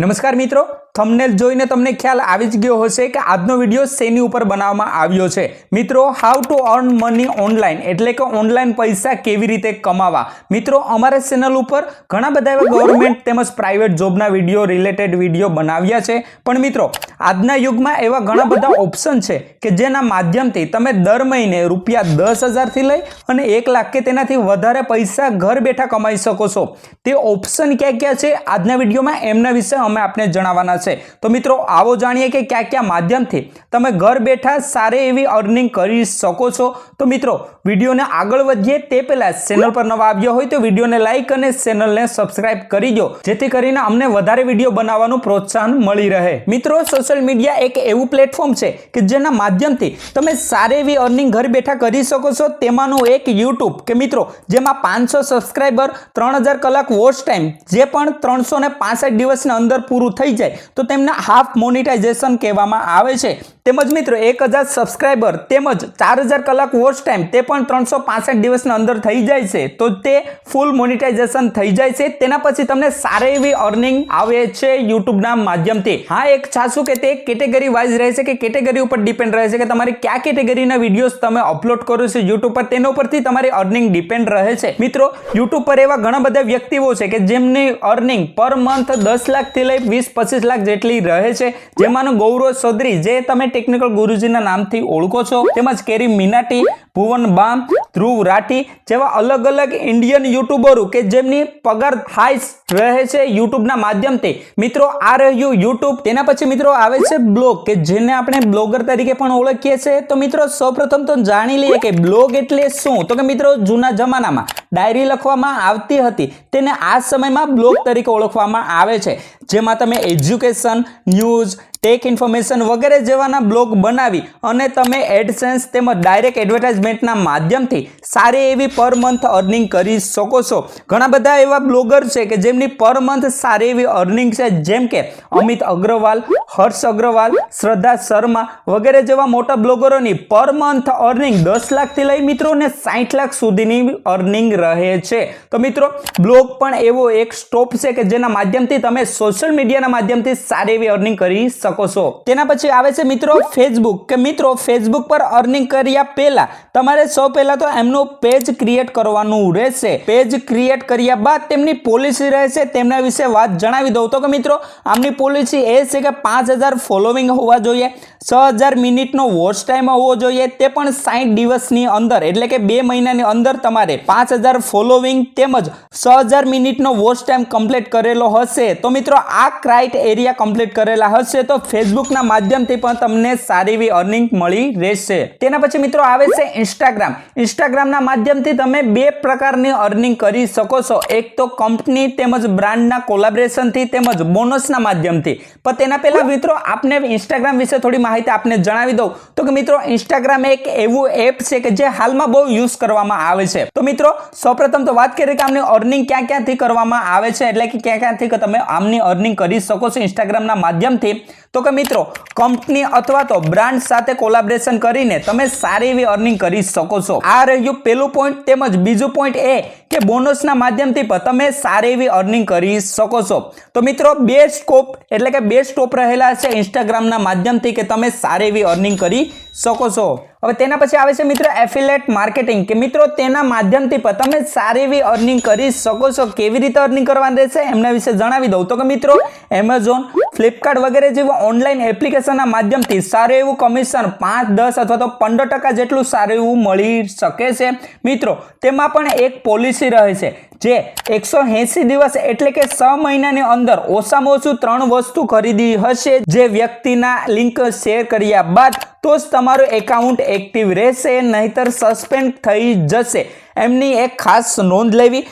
નમસ્કાર મિત્રો થંબનેલ જોઈને તમને ખ્યાલ આવી જ ગયો હશે કે આજનો વીડિયો શેની ઉપર બનાવવામાં આવ્યો છે. મિત્રો how to earn money online એટલે કે ઓનલાઈન પૈસા કેવી રીતે કમાવા? મિત્રો, અમારા ચેનલ ઉપર ઘણા બધા એવા ગવર્મેન્ટ તેમજ પ્રાઇવેટ જોબના વીડિયો રિલેટેડ વીડિયો બનાવ્યા છે. પણ મિત્રો આજના યુગમાં એવા ઘણા બધા ઓપ્શન છે કે જેના માધ્યમથી તમે દર મહિને રૂપિયા દસ હજારથી લઈ અને એક લાખ કે તેનાથી વધારે પૈસા ઘર બેઠા કમાઈ શકો છો. તે ઓપ્શન ક્યાં ક્યાં છે? આજના વિડીયોમાં એમના વિશે અમે આપને જણાવવાના છે. તો મિત્રો, આવો જાણીએ કે ક્યાં ક્યાં માધ્યમથી તમે ઘર બેઠા સારી એવી અર્નિંગ કરી શકો છો. તો મિત્રો, વિડીયોને આગળ વધીએ તે પહેલાં ચેનલ પર નવા આવ્યો હોય તો વિડીયોને લાઇક અને ચેનલને સબસ્ક્રાઇબ કરી દો. જેથી કરીને અમને વધારે વીડિયો બનાવવાનું પ્રોત્સાહન મળી રહે. મિત્રો સોશિયલ મીડિયા એક એવું પ્લેટફોર્મ છે કે જેના માધ્યમથી તમે સારી એવી અર્નિંગ ઘર બેઠા કરી શકો છો. તેમાંનું એક યુટ્યુબ કે મિત્રો, જેમાં પાંચસો સબસ્ક્રાઈબર ત્રણ હજાર કલાક વોચ ટાઈમ જે પણ ત્રણસો ને પાસઠ દિવસની અંદર પૂરું થઈ જાય, તો તેમને હાફ મોનિટાઇઝેશન કહેવામાં આવે છે. તેમજ મિત્રો, એક હજાર સબસ્ક્રાઈબર તેમજ ચાર હજાર કલાક વોચ ટાઈમ તે પણ ત્રણસો પાસઠ દિવસની અંદર થઈ જાય છે, તો તે ફૂલ મોનિટાઇઝેશન થઈ જાય છે. તેના પછી તમને સારી એવી અર્નિંગ આવે છે યુટ્યુબના માધ્યમથી. હા, એક છાસું કે તે કેટેગરી વાઇઝ રહે છે કે કેટેગરી ઉપર ડિપેન્ડ રહે છે કે તમારે કયા કેટેગરીના વિડીયોઝ તમે અપલોડ કરો છો યુટ્યુબ પર, તેના ઉપરથી તમારી અર્નિંગ ડિપેન્ડ રહે છે. મિત્રો યુટ્યુબ પર એવા ઘણા બધા વ્યક્તિઓ છે કે જેમની અર્નિંગ પર મંથ દસ લાખથી લઈ વીસ પચીસ લાખ જેટલી રહે છે. જેમાંનું ગૌરવ ચૌધરી, જે તમે ટેકનિકલ ગુરુજીના નામથી ઓળખો છો, તેમજ કેરી મીનાટી, ભુવન બામ, ધ્રુવ રાઠી જેવા અલગ અલગ ઇન્ડિયન યુટ્યુબરો કે જેમની પગાર હાઈ રહે છે યુટ્યુબના માધ્યમથી. મિત્રો, આ રહ્યું યુટ્યુબ તેના પછી મિત્રો આવે છે બ્લોગ, કે જેને આપણે બ્લોગર તરીકે પણ ઓળખીએ છીએ તો મિત્રો, સૌપ્રથમ તો જાણી લઈએ કે બ્લોગ એટલે શું? તો કે મિત્રો, જૂના જમાનામાં ડાયરી લખવામાં આવતી હતી. તેને આ સમયમાં બ્લોગ તરીકે ઓળખવામાં આવે છે. જેમાં તમે એજ્યુકેશન, ન્યૂઝ, ટેક ઇન્ફોર્મેશન વગેરે જેવાના બ્લોગ બનાવી અને તમે એડસેન્સ તેમજ ડાયરેક્ટ એડવર્ટાઇઝમેન્ટના માધ્યમથી સારી એવી પર મંથ અર્નિંગ કરી શકો છો. ઘણા બધા એવા બ્લોગર છે કે જેમની પર મંથ સારી એવી અર્નિંગ છે, જેમ કે અમિત અગ્રવાલ, હર્ષ અગ્રવાલ, શ્રદ્ધા શર્મા વગેરે જેવા મોટા બ્લોગરોની પર મંથ અર્નિંગ દસ લાખથી લઈ મિત્રો ને સાઠ લાખ સુધીની અર્નિંગ રહે છે. તો મિત્રો, બ્લોગ પણ એવો એક સ્ટોપ છે કે જેના માધ્યમથી તમે સોશિયલ મીડિયાના માધ્યમથી સારી એવી અર્નિંગ કરી શકો છો. તેના પછી આવે છે મિત્રો ફેસબુક કે મિત્રો ફેસબુક પર અર્નિંગ કર્યા પહેલા તમારે સૌ પહેલા તો એમનું પેજ ક્રિએટ કરવાનું રહેશે. પેજ ક્રિએટ કર્યા બાદ તેમની પોલિસી રહેશે. તેમના વિશે વાત જણાવી દઉં તો કે મિત્રો, આમની પોલિસી એ છે કે પાંચ ફોલોવિંગ હોવા જોઈએ. છ હજાર મિનિટનો વોચ ટાઈમ હોવો જોઈએ, તે પણ સાઠ દિવસની અંદર, એટલે કે બે મહિનાની અંદર તમારે પાંચ હજાર ફોલોવિંગ તેમજ છ હજાર મિનિટનો વોચ ટાઈમ કમ્પ્લીટ કરેલો હશે. તો મિત્રો, આ ક્રાઇટ એરિયા કમ્પ્લીટ કરેલા હશે, તો ફેસબુકના માધ્યમથી પણ તમને સારી એવી અર્નિંગ મળી રહેશે. તેના પછી મિત્રો, આવે છે ઇન્સ્ટાગ્રામ ઇન્સ્ટાગ્રામના માધ્યમથી તમે બે પ્રકારની અર્નિંગ કરી શકો છો. એક તો કંપની તેમજ બ્રાન્ડના કોલાબરેશનથી તેમજ બોનસના માધ્યમથી. પણ તેના પહેલા મિત્રો, આપને ઇન્સ્ટાગ્રામ વિશે થોડી માહિતી આપને જણાવી દઉં. તો કે મિત્રો ઇન્સ્ટાગ્રામ એક એવું એપ છે કે જે હાલમાં બહુ યુઝ કરવામાં આવે છે. તો મિત્રો, સૌપ્રથમ તો વાત કરીએ કે આમની અર્નિંગ ક્યાં ક્યાંથી કરવામાં આવે છે, એટલે કે ક્યાં ક્યાંથી તમે આમની અર્નિંગ કરી શકો છો ઇન્સ્ટાગ્રામના માધ્યમથી. તો કે મિત્રો કંપની અથવા તો બ્રાન્ડ સાથે કોલાબરેશન કરીને તમે સારી એવી અર્નિંગ કરી શકો છો. આ રહ્યું પેલું પોઈન્ટ તેમજ બીજું પોઈન્ટ એ કે બોનસના માધ્યમથી પણ તમે સારી એવી અર્નિંગ કરી શકો છો. તો મિત્રો બે સ્કોપ એટલે કે બે સ્ટોપ રહેલા છે ઇન્સ્ટાગ્રામના માધ્યમથી કે તમે સારી એવી અર્નિંગ કરી શકો છો. હવે તેના પછી આવે છે મિત્રો એફિલેટ માર્કેટિંગ કે મિત્રો તેના માધ્યમથી પણ તમે સારી એવી અર્નિંગ કરી શકો છો, કેવી રીતે અર્નિંગ કરવાની રહેશે એમના વિશે જણાવી દઉં. તો કે મિત્રો એમેઝોન ફ્લિપકાર્ટ વગેરે જેવા ઓનલાઈન એપ્લિકેશનના માધ્યમથી સારું એવું કમિશન પાંચ, દસ અથવા તો પંદર ટકા જેટલું સારું એવું મળી શકે છે. મિત્રો, તેમાં પણ એક પોલિસી રહે છે, જે એકસો એંસી દિવસ એટલે કે છ મહિનાની અંદર ઓછામાં ઓછું ત્રણ વસ્તુ ખરીદી હશે, જે વ્યક્તિના લિંક શેર કર્યા બાદ તો જ તમારું એકાઉન્ટ એક્ટિવ રહેશે, નહીતર સસ્પેન્ડ થઈ જશે. એમની એક ખાસ નોંધ લેવી